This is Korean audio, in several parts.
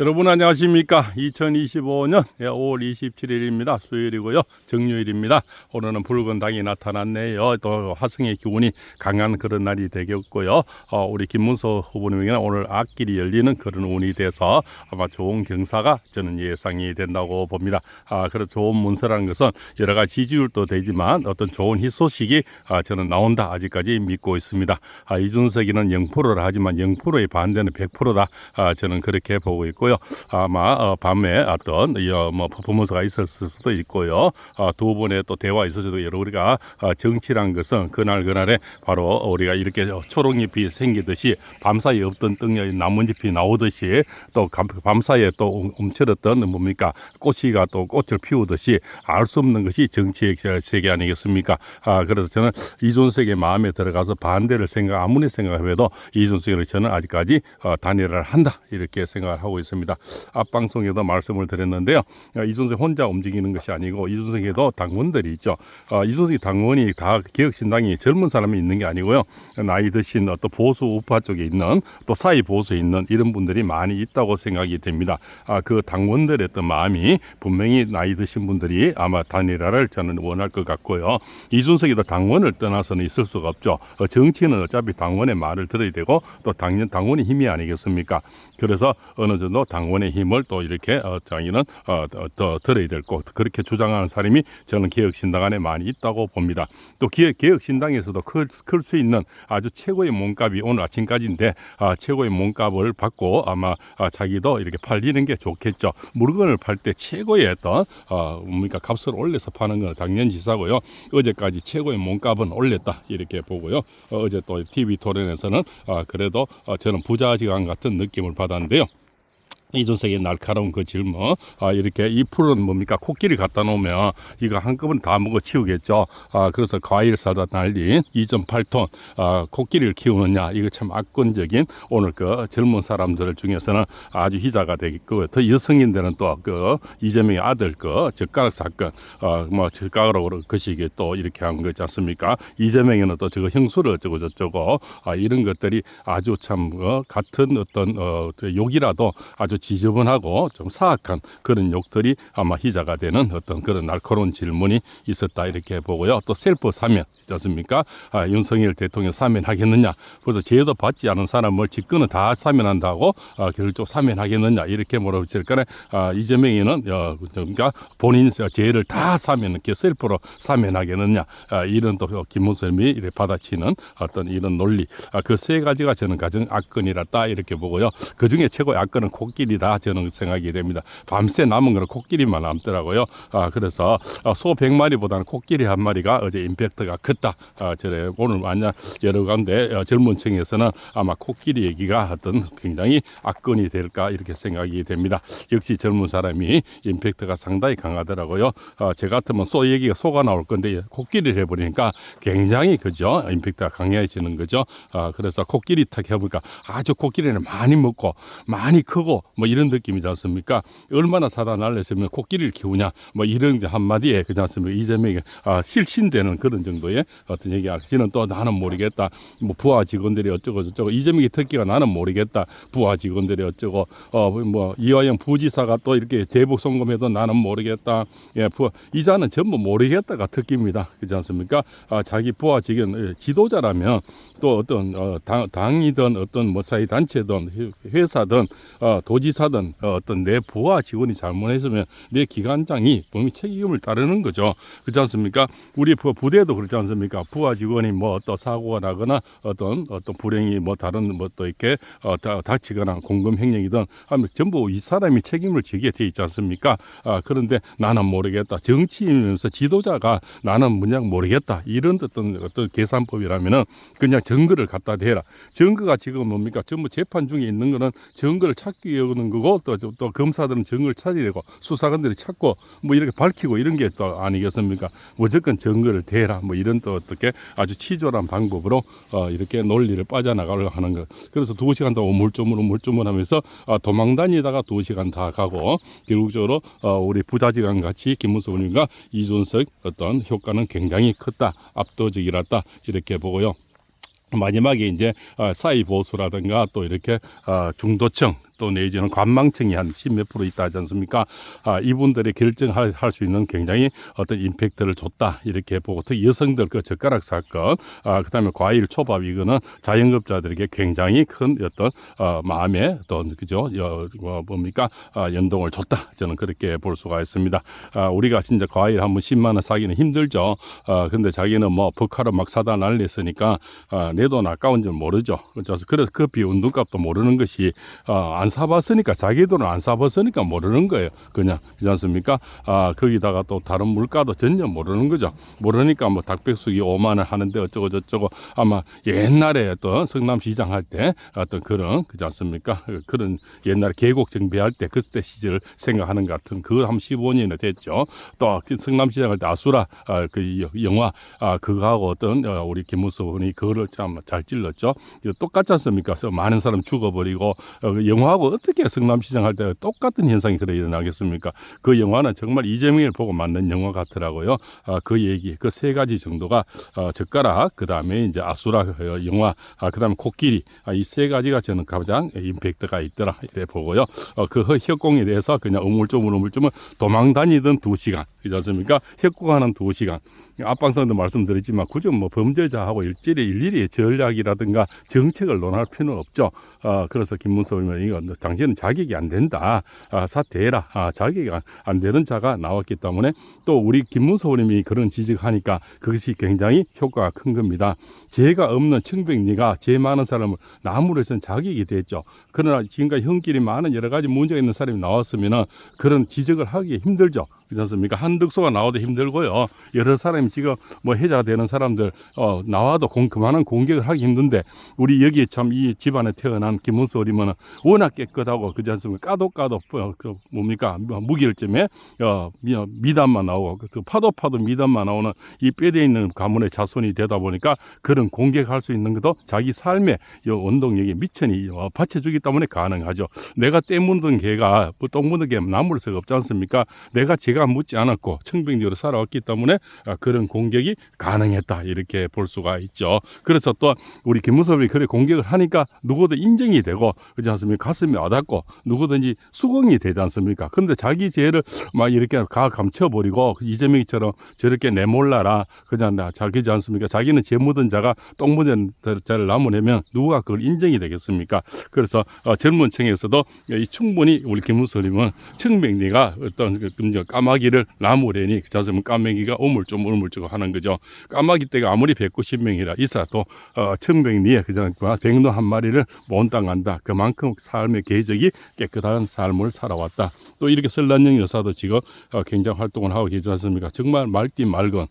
여러분 안녕하십니까? 2025년 5월 27일입니다. 수요일이고요. 정요일입니다. 오늘은 붉은 닭이 나타났네요. 또 화성의 기운이 강한 그런 날이 되겠고요. 어, 우리 김문서 후보님에게는 오늘 앞길이 열리는 그런 운이 돼서 아마 좋은 경사가 저는 예상이 된다고 봅니다. 아, 그래서 좋은 문서라는 것은 여러 가지 지지율도 되지만 어떤 좋은 희소식이 아, 저는 나온다 아직까지 믿고 있습니다. 아, 이준석이는 0%라 하지만 0%의 반대는 100%다. 아, 저는 그렇게 보고 있고 요 아마 어, 밤에 어떤 이, 어, 뭐 퍼포먼스가 있었을 수도 있고요 아, 두 분의 또 대화 있어서도 여러 우리가 아, 정치란 것은 그날 그날에 바로 우리가 이렇게 초록잎이 생기듯이 밤사이에 없던 떡잎 나뭇잎이 나오듯이 또 감- 밤사이에 또 움츠렸던 뭡니까 꽃이가 또 꽃을 피우듯이 알 수 없는 것이 정치의 세계 아니겠습니까? 아 그래서 저는 이준석의 마음에 들어가서 반대를 생각 아무리 생각해도 이준석을 저는 아직까지 어, 단일화를 한다 이렇게 생각을 하고 있습니다. 앞 방송에도 말씀을 드렸는데요. 어, 이준석 혼자 움직이는 것이 아니고 이준석에도 당원들이 있죠. 어, 이준석이 당원이 다 개혁신당이 젊은 사람이 있는 게 아니고요. 나이 드신 어떤 보수 우파 쪽에 있는 또 사이 보수에 있는 이런 분들이 많이 있다고 생각이 됩니다. 아, 그 당원들의 어떤 마음이 분명히 나이 드신 분들이 아마 단일화를 저는 원할 것 같고요. 이준석이도 당원을 떠나서는 있을 수가 없죠. 어, 정치는 어차피 당원의 말을 들어야 되고 또 당연 당원의 힘이 아니겠습니까? 그래서 어느 정도 당원의 힘을 또 이렇게 어, 자기는 어, 더, 더 들어야 될 것 그렇게 주장하는 사람이 저는 개혁신당 안에 많이 있다고 봅니다. 또 기획, 개혁신당에서도 클수 있는 아주 최고의 몸값이 오늘 아침까지인데 아, 최고의 몸값을 받고 아마 아, 자기도 이렇게 팔리는 게 좋겠죠. 물건을 팔 때 최고의 어떤 어, 뭡니까 값을 올려서 파는 건 당연지사고요. 어제까지 최고의 몸값은 올렸다 이렇게 보고요. 어, 어제 또 TV 토론에서는 아, 그래도 어, 저는 부자지간 같은 느낌을 받았는데요. 이준석의 날카로운 그 질문 아 이렇게 이 풀은 뭡니까? 코끼리 갖다 놓으면 이거 한꺼번에 다 먹어 치우겠죠. 아 그래서 과일 사다 날린 2.8톤 아 코끼리를 키우느냐. 이거 참 악권적인 오늘 그 젊은 사람들 중에서는 아주 희자가 되겠고 더 여성인들은 또 그 이재명의 아들 그 젓가락 사건 아 뭐 젓가락으로 거시기 또 이렇게 한 거지 않습니까? 이재명에는 또 저거 형수를 어쩌고 저쩌고 아 이런 것들이 아주 참 어, 같은 어떤 어, 그 욕이라도 아주 지저분하고 좀 사악한 그런 욕들이 아마 희자가 되는 어떤 그런 날카로운 질문이 있었다 이렇게 보고요. 또 셀프 사면 있지 않습니까? 아, 윤석열 대통령 사면하겠느냐? 그래서 죄도 받지 않은 사람을 직권은 다 사면한다고 아, 결국 사면하겠느냐? 이렇게 물어볼 거네. 아, 이재명이는 어, 그러니까 본인 죄를 다 사면 이렇게 셀프로 사면하겠느냐? 아, 이런 또 김무성이 이렇게 받아치는 어떤 이런 논리. 아, 그 세 가지가 저는 가장 악건이라다 이렇게 보고요. 그 중에 최고의 악건은 코끼리 다 저는 생각이 됩니다. 밤새 남은 거는 코끼리만 남더라고요. 아, 그래서 아, 소 100마리보다는 코끼리 한 마리가 어제 임팩트가 컸다. 아, 저래 오늘 만약 여러 가운데 어, 젊은 층에서는 아마 코끼리 얘기가 어떤 굉장히 악건이 될까 이렇게 생각이 됩니다. 역시 젊은 사람이 임팩트가 상당히 강하더라고요. 아, 제 같으면 소 얘기가 소가 나올 건데 코끼리를 해버리니까 굉장히 그죠 임팩트가 강해지는 거죠. 아, 그래서 코끼리 탁 해보니까 아주 코끼리를 많이 먹고 많이 크고 뭐 이런 느낌이지 않습니까? 얼마나 사다 날렸으면 코끼리를 키우냐 뭐 이런 한마디에 그지 않습니까? 이재명이 아, 실신되는 그런 정도의 어떤 얘기 하시는 또 나는 모르겠다. 뭐 부하 직원들이 어쩌고 저쩌고 이재명이 특기가 나는 모르겠다. 부하 직원들이 어쩌고 어뭐 이화영 부지사가 또 이렇게 대북 송금해도 나는 모르겠다. 예, 부하 이자는 전부 모르겠다가 특기입니다. 그지 않습니까? 아, 자기 부하 직원 예, 지도자라면 또 어떤 어, 당, 당이든 어떤 뭐 사회 단체든 회- 회사든 어, 도지 사든 어, 어떤 내 부하 직원이 잘못했으면 내 기관장이 분명히 책임을 따르는 거죠. 그렇지 않습니까? 우리 부- 부대도 그렇지 않습니까? 부하 직원이 뭐 어떤 사고가 나거나 어떤 어떤 불행이 뭐 다른 뭐 또 이렇게 어, 다, 다치거나 공금 횡령이든 하면 전부 이 사람이 책임을 지게 돼 있지 않습니까? 아, 그런데 나는 모르겠다. 정치인이면서 지도자가 나는 문장 모르겠다. 이런 어떤 어떤 계산법이라면은 그냥 증거를 갖다 대라. 증거가 지금 뭡니까? 전부 재판 중에 있는 거는 증거를 찾기 위해 오는 거고 또, 또 검사들은 증거를 찾아야 되고 수사관들이 찾고 뭐 이렇게 밝히고 이런 게 또 아니겠습니까? 무조건 증거를 대라. 뭐 이런 또 어떻게 아주 치졸한 방법으로 어, 이렇게 논리를 빠져나가려고 하는 것. 그래서 두 시간 더 우물쭈물 우물쭈물 하면서 어, 도망 다니다가 두 시간 다 가고 결국적으로 어, 우리 부자지간 같이 김문수 의원과 이준석 어떤 효과는 굉장히 컸다. 압도적이랐다. 이렇게 보고요. 마지막에 이제 어, 사이 보수라든가 또 이렇게 어, 중도층 또 내지는 관망층이 한 십 몇 프로 있다 하지 않습니까? 아, 이분들이 결정할 할수 있는 굉장히 어떤 임팩트를 줬다 이렇게 보고 특히 여성들 그 젓가락 사건, 아, 그다음에 과일 초밥 이거는 자영업자들에게 굉장히 큰 어떤 어, 마음의 어떤 그죠? 여, 뭐 뭡니까? 아, 연동을 줬다 저는 그렇게 볼 수가 있습니다. 아, 우리가 진짜 과일 한번 10만 원 사기는 힘들죠. 아, 근데 자기는 뭐 버카로 막 사다 날렸으니까 아, 내 돈 아까운 줄 모르죠. 그래서 그래서 커피 운동값도 모르는 것이 어, 안 사봤으니까 자기 돈을 안 사봤으니까 모르는 거예요. 그냥 그렇지 않습니까? 아 거기다가 또 다른 물가도 전혀 모르는 거죠. 모르니까 뭐 닭백숙이 5만 원 하는데 어쩌고 저쩌고 아마 옛날에 어떤 성남시장 할 때 어떤 그런 그렇지 않습니까? 그런 옛날 계곡 정비할 때 그때 시절 생각하는 것 같은 그거 한 15년이 됐죠. 또그 성남시장 할 때 아수라 아, 그 여- 영화 아 그거하고 어떤 어, 우리 김무수 분이 그거를 참 잘 찔렀죠. 이거 똑같지 않습니까? 그래서 많은 사람 죽어버리고 어, 그 영화 하고 어떻게 성남시장 할 때 똑같은 현상이 그래 일어나겠습니까? 그 영화는 정말 이재명을 보고 만든 영화 같더라고요. 아, 그 얘기 그 세 가지 정도가 어, 젓가락 그 다음에 이제 아수라 어, 영화 아, 그 다음에 코끼리 아, 이 세 가지가 저는 가장 임팩트가 있더라 이래 보고요. 어, 그 허- 협공에 대해서 그냥 우물쭈물 우물쭈물 도망 다니던 두 시간 그렇지 않습니까? 협공하는 두 시간 앞방송도 말씀드렸지만 굳이 뭐 범죄자하고 일일이 일일이 전략이라든가 정책을 논할 필요는 없죠. 어, 그래서 김문수 의원이 이거 너 당신은 자격이 안 된다. 아, 사퇴해라. 아, 자격이 안, 안 되는 자가 나왔기 때문에 또 우리 김문수 의원님이 그런 지적하니까 그것이 굉장히 효과가 큰 겁니다. 죄가 없는 청백리가 죄 많은 사람을 나무로서는 자격이 됐죠. 그러나 지금까지 형길이 많은 여러 가지 문제가 있는 사람이 나왔으면은 그런 지적을 하기 힘들죠. 그렇지 않습니까? 한덕수가 나와도 힘들고요. 여러 사람이 지금 뭐 해자가 되는 사람들 어, 나와도 공, 그만한 공격을 하기 힘든데 우리 여기 참 이 집안에 태어난 김문수 어리면은 워낙 깨끗하고 그렇지 않습니까? 까도 까도 어, 그 뭡니까 뭐 무기일쯤에 어, 미, 미담만 나오고 그 파도 파도 미담만 나오는 이 뼈대 있는 가문의 자손이 되다 보니까 그런 공격할 수 있는 것도 자기 삶의 이 원동력이 미천이 어, 받쳐주기 때문에 가능하죠. 내가 때 묻은 개가 뭐똥 묻은 개 나물 새가 없지 않습니까? 내가 제가 묻지 않았고 청병적으로 살아왔기 때문에 아, 그런 공격이 가능했다 이렇게 볼 수가 있죠. 그래서 또 우리 김무섭이 그래 공격을 하니까 누구도 인정이 되고 그렇지 않습니까? 가슴이 와닿고 누구든지 수긍이 되지 않습니까? 근데 자기 죄를 막 이렇게 가 감춰버리고 이재명이처럼 저렇게 내몰라라 그냥 나 자기지 않습니까? 자기는 죄 묻은 자가 똥 묻은 자를 나무내면 누가 그걸 인정이 되겠습니까? 그래서 어, 젊은 층에서도 이 충분히 우리 김무섭님은 청백리가 어떤 그 금저 까마귀를 나무래니 자스면 까마귀가 오물좀 오물좀 하는 거죠. 까마귀 떼가 아무리 190명이라 있어도 어, 청백리에 그저 백로 한 마리를 몬땅한다. 그만큼 삶의 궤적이 깨끗한 삶을 살아왔다. 또 이렇게 설란영 여사도 지금 어, 굉장히 활동을 하고 계지 않습니까? 정말 말띠 맑은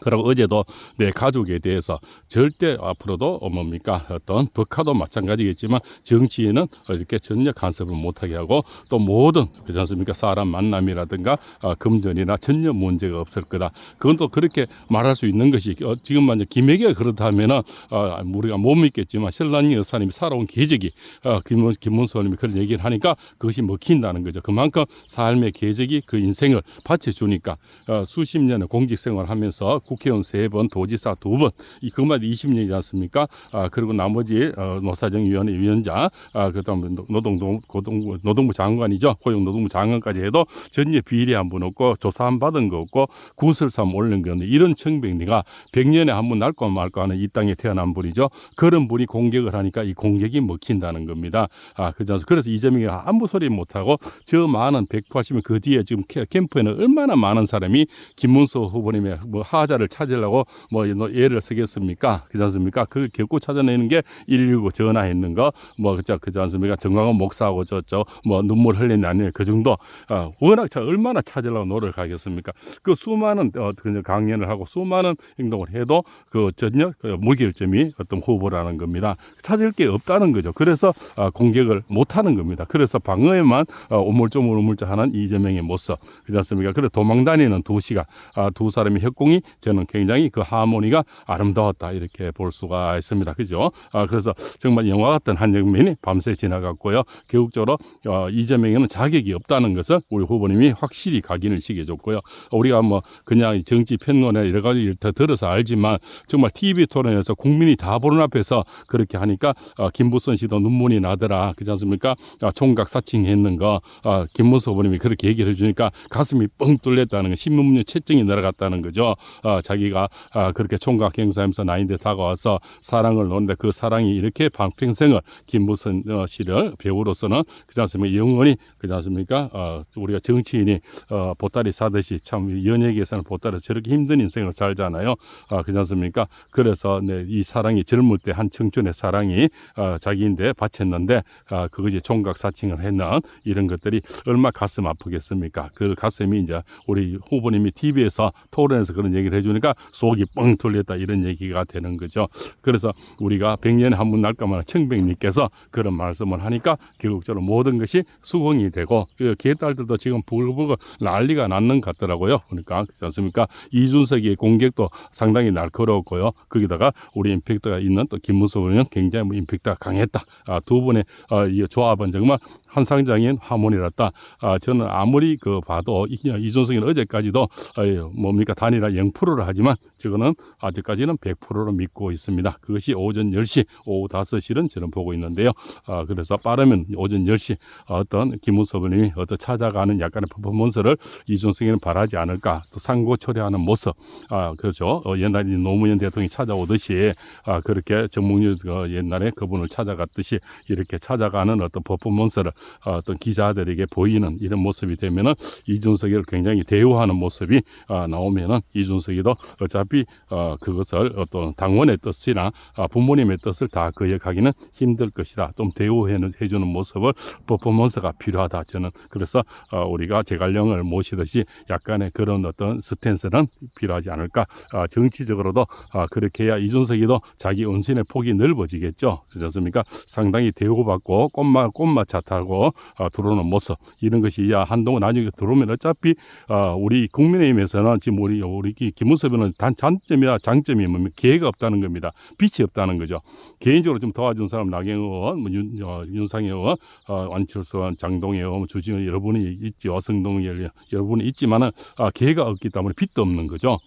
그리고 어제도 내 가족에 대해서 절대 앞으로도 어, 뭡니까 어떤 법카도 마찬가지겠지만 정치에는 이렇게 전혀 간섭을 못하게 하고 또 모든 그렇지 않습니까 사람 만남이라든가 어, 금전이나 전혀 문제가 없을 거다. 그건 또 그렇게 말할 수 있는 것이 어, 지금 만약 김혜기가 그렇다면은 어, 우리가 못 믿겠지만 신랑이 여사님이 살아온 계적이 어, 김문 김문수님이 그런 얘기를 하니까 그것이 먹힌다는 거죠. 그만큼 삶의 계적이 그 인생을 바쳐주니까 어, 수십 년의 공직 생활하면서 국회의원 세 번, 도지사 두 번, 이 그만 20년이지 않습니까? 아, 그리고 나머지 어, 노사정위원회 위원장, 아, 그다음에 노- 노동부 고동부 노동부 장관이죠. 고용노동부 장관까지 해도 전혀 비리 한 번 없고 조사 한 받은 거 없고 구설삼 올린 거 없는 이런 청백리가 100년에 한 번 날까 말까 하는 이 땅에 태어난 분이죠. 그런 분이 공격을 하니까 이 공격이 먹힌다는 겁니다. 아, 그래서 그래서 이재명이 아무 소리 못 하고 저 많은 180명 그 뒤에 지금 캠- 캠프에는 얼마나 많은 사람이 김문수 후보님의 뭐 하자 를 찾으려고 뭐 예를 쓰겠습니까? 그렇지 않습니까? 그 결국 찾아내는 게 119 전화했는 거, 뭐 그저 그지 않습니까? 정광훈 목사하고 저저 뭐 눈물 흘리는 아니에요. 그 정도. 어, 워낙 차- 얼마나 찾으려고 노력하겠습니까? 그 수많은 어, 그 강연을 하고 수많은 행동을 해도 그 전혀 그 무결점이 어떤 후보라는 겁니다. 찾을 게 없다는 거죠. 그래서 어, 공격을 못 하는 겁니다. 그래서 방어에만 어, 오물조물 오물자 하는 이재명의 모습. 그렇지 않습니까? 그래 도망 다니는 두 시간, 아, 두 사람의 협공이 저는 굉장히 그 하모니가 아름다웠다 이렇게 볼 수가 있습니다. 그죠? 아, 그래서 정말 영화 같은 한 장면이 밤새 지나갔고요. 결국적으로 어, 이재명에는 자격이 없다는 것을 우리 후보님이 확실히 각인을 시켜줬고요. 우리가 뭐 그냥 정치 평론에 여러 가지 더 들어서 알지만 정말 TV 토론에서 국민이 다 보는 앞에서 그렇게 하니까 어, 김부선 씨도 눈물이 나더라. 그렇지 않습니까? 아, 총각 사칭했는 거 아, 김문수 후보님이 그렇게 얘기를 해주니까 가슴이 뻥 뚫렸다는 거 신문문제 채증이 내려갔다는 거죠. 아, 자기가 아, 그렇게 총각 행사하면서 나인데 다가와서 사랑을 놓는데 그 사랑이 이렇게 반평생을 김무선 어, 씨를 배우로서는 그렇지 않습니까? 영원히 그렇지 않습니까? 어, 우리가 정치인이 어, 보따리 사듯이 참 연예계에서는 보따리 저렇게 힘든 인생을 살잖아요. 아, 그렇지 않습니까? 그래서 네, 이 사랑이 젊을 때 한 청춘의 사랑이 어, 자기인데 바쳤는데 아, 그것이 총각 사칭을 했는 이런 것들이 얼마 가슴 아프겠습니까? 그 가슴이 이제 우리 후보님이 TV에서 토론에서 그런 얘기를 해주 니까 속이 뻥 뚫렸다 이런 얘기가 되는 거죠. 그래서 우리가 100년에 한 번 날까마나 청백님께서 그런 말씀을 하니까 결국적으로 모든 것이 수긍이 되고 그 개딸들도 지금 부글부글 난리가 났는 것 같더라고요. 그러니까 그렇지 않습니까? 이준석의 공격도 상당히 날카로웠고요. 거기다가 우리 임팩트가 있는 또 김문수 의원은 굉장히 뭐 임팩트가 강했다. 아, 두 분의 어, 이 조합은 정말 환상적인 화문이었다. 아, 저는 아무리 그 봐도 이- 이준석이는 어제까지도 어이, 뭡니까 단일화 0%를 하지만 저거는 아직까지는 100%로 믿고 있습니다. 그것이 오전 10시, 오후 5시는 저는 보고 있는데요. 아, 그래서 빠르면 오전 10시 어떤 김문수 의원님이 어떤 찾아가는 약간의 퍼포먼스를 이준석이는 바라지 않을까. 또 상고 초래하는 모습. 아, 그렇죠. 어, 옛날에 노무현 대통령이 찾아오듯이 아, 그렇게 정몽주 그 옛날에 그분을 찾아갔듯이 이렇게 찾아가는 어떤 퍼포먼스를 어, 어떤 기자들에게 보이는 이런 모습이 되면은 이준석이를 굉장히 대우하는 모습이 아, 나오면은 이준석이도 어차피 어, 그것을 어떤 당원의 뜻이나 아, 부모님의 뜻을 다 거역하기는 힘들 것이다. 좀 대우해 주는 모습을 퍼포먼스가 필요하다. 저는 그래서 어, 우리가 제갈령을 모시듯이 약간의 그런 어떤 스탠스는 필요하지 않을까. 아, 정치적으로도 아, 그렇게 해야 이준석이도 자기 은신의 폭이 넓어지겠죠. 그렇지 않습니까? 상당히 대우받고 꽃마 꽃마 차 타고 아, 들어오는 모습 이런 것이 야 한동안 나중에 들어오면 어차피 아, 우리 국민의힘에서는 지금 우리 우리 기- 김무섭은 단 단점이나 장점이 뭡니까? 기회가 없다는 겁니다. 빛이 없다는 거죠. 개인적으로 좀 도와준 사람 나경원, 의원, 뭐 윤, 어, 윤상현 의원, 어, 안철수 의원, 장동희 의원, 주진우 여러분이 있죠. 성동 여- 여러분이 있지만은 아, 기회가 없기 때문에 빛도 없는 거죠.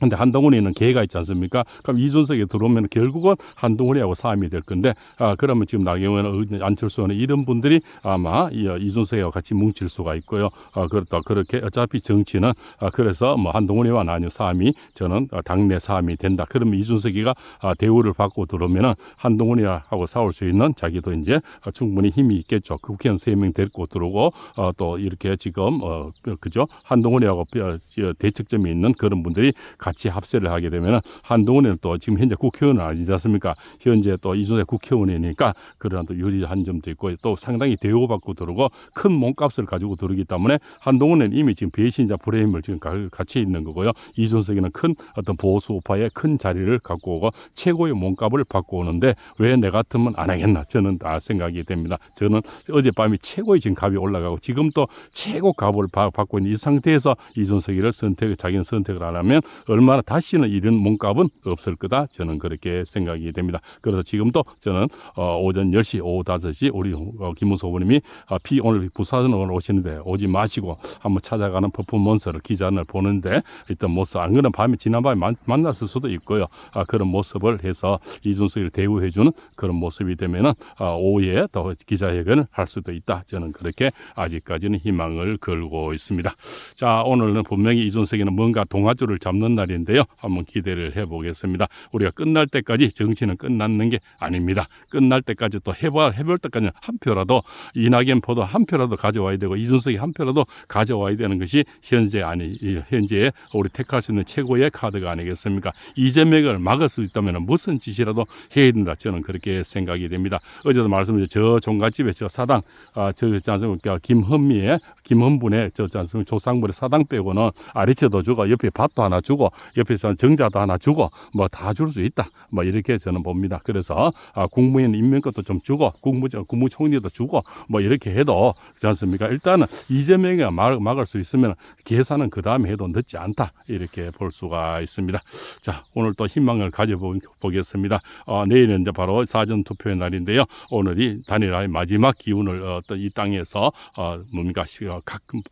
근데 한동훈이는 계가 있지 않습니까? 그럼 이준석이 들어오면 결국은 한동훈이하고 싸움이 될 건데, 아, 그러면 지금 나경원, 안철수 의원 이런 분들이 아마 이, 어, 이준석이와 같이 뭉칠 수가 있고요. 아, 그렇다. 그렇게 어차피 정치는, 아, 그래서 뭐 한동훈이와 나뉘 싸움이 저는 어, 당내 싸움이 된다. 그러면 이준석이가 아, 대우를 받고 들어오면은 한동훈이하고 싸울 수 있는 자기도 이제 어, 충분히 힘이 있겠죠. 그 국회의원 세 명 데리고 들어오고, 어, 또 이렇게 지금, 어, 그- 그죠? 한동훈이하고 뼈- 저 대척점이 있는 그런 분들이 같이 합세를 하게 되면 한동훈은 또 지금 현재 국회의원은 아니지 않습니까? 현재 또 이준석 국회의원이니까 그런 또 유리한 점도 있고 또 상당히 대우받고 들어오고 큰 몸값을 가지고 들어오기 때문에 한동훈은 이미 지금 배신자 프레임을 지금 가- 같이 있는 거고요. 이준석이는 큰 어떤 보수 우파의 큰 자리를 갖고 오고 최고의 몸값을 받고 오는데 왜 내 같으면 안 하겠나 저는 다 생각이 됩니다. 저는 어젯밤이 최고의 지금 값이 올라가고 지금 또 최고 값을 바- 받고 있는 이 상태에서 이준석이를 선택 자기는 선택을 안 하면 얼마나 다시는 이런 몸값은 없을 거다 저는 그렇게 생각이 됩니다. 그래서 지금도 저는 어, 오전 10시 오후 5시 우리 어, 김문수 후보님이 어, 피 오늘 부산으로 오시는데 오지 마시고 한번 찾아가는 퍼포먼스를 기자를 보는데 일단 모습 안 그러면 밤에 지난 밤에 만, 만났을 수도 있고요. 아, 그런 모습을 해서 이준석을 대우해주는 그런 모습이 되면은 아, 오후에 더 기자회견을 할 수도 있다. 저는 그렇게 아직까지는 희망을 걸고 있습니다. 자, 오늘은 분명히 이준석이는 뭔가 동아줄을 잡는 날 인데요. 한번 기대를 해보겠습니다. 우리가 끝날 때까지 정치는 끝났는 게 아닙니다. 끝날 때까지 또 해봐, 해볼 때까지 한 표라도 이낙연 포도 한 표라도 가져와야 되고 이준석이 한 표라도 가져와야 되는 것이 현재 아니, 이 현재 우리 택할 수 있는 최고의 카드가 아니겠습니까? 이재명을 막을 수 있다면 무슨 짓이라도 해야 된다. 저는 그렇게 생각이 됩니다. 어제도 말씀드린 저 종갓집에 저 사당, 아, 저, 있지 않습니까? 김헌미의, 김헌분의 저, 있지 않습니까? 조상물의 사당 빼고는 아래채도 주고 옆에 밭도 하나 주고 옆에서 정자도 하나 주고 뭐 다 줄 수 있다. 뭐 이렇게 저는 봅니다. 그래서 아, 국무위원 임명 것도 좀 주고 국무 국무총리도 주고 뭐 이렇게 해도 그렇지 않습니까? 일단은 이재명이 막, 막을 수 있으면 계산은 그 다음에 해도 늦지 않다 이렇게 볼 수가 있습니다. 자 오늘 또 희망을 가져보겠습니다. 어, 내일은 이제 바로 사전 투표의 날인데요. 오늘이 단일화의 마지막 기운을 어, 어떤 이 땅에서 어, 뭡니까 시- 어,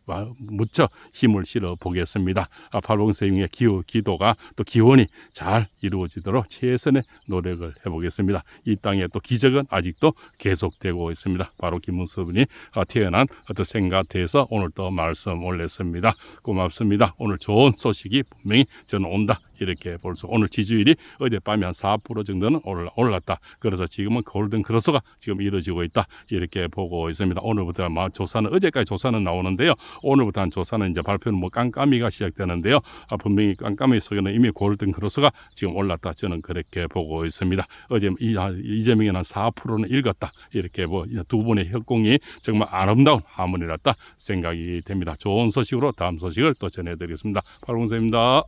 아, 무척 힘을 실어 보겠습니다. 아, 팔봉생의 기호 기도가 또 기원이 잘 이루어지도록 최선의 노력을 해보겠습니다. 이 땅에 또 기적은 아직도 계속되고 있습니다. 바로 김문수 분이 어, 태어난 어떤 생각에서 오늘 또 말씀 올렸습니다. 고맙습니다. 오늘 좋은 소식이 분명히 저는 온다 이렇게 볼 수. 오늘 지지율이 어젯밤에 한 4% 정도는 올랐다. 그래서 지금은 골든 크로스가 지금 이루어지고 있다 이렇게 보고 있습니다. 오늘부터 아마 조사는 어제까지 조사는 나오는데요. 오늘부터 한 조사는 이제 발표는 뭐 깜깜이가 시작되는데요. 아, 분명히 깜깜이 속에는 이미 골든 크로스가 지금 올랐다. 저는 그렇게 보고 있습니다. 어제 이, 아, 이재명이 한 4%는 읽었다. 이렇게 뭐 두 분의 협공이 정말 아름다운 하모니였다 생각이 됩니다. 좋은 소식으로 다음 소식을 또 전해드리겠습니다. 팔공사입니다.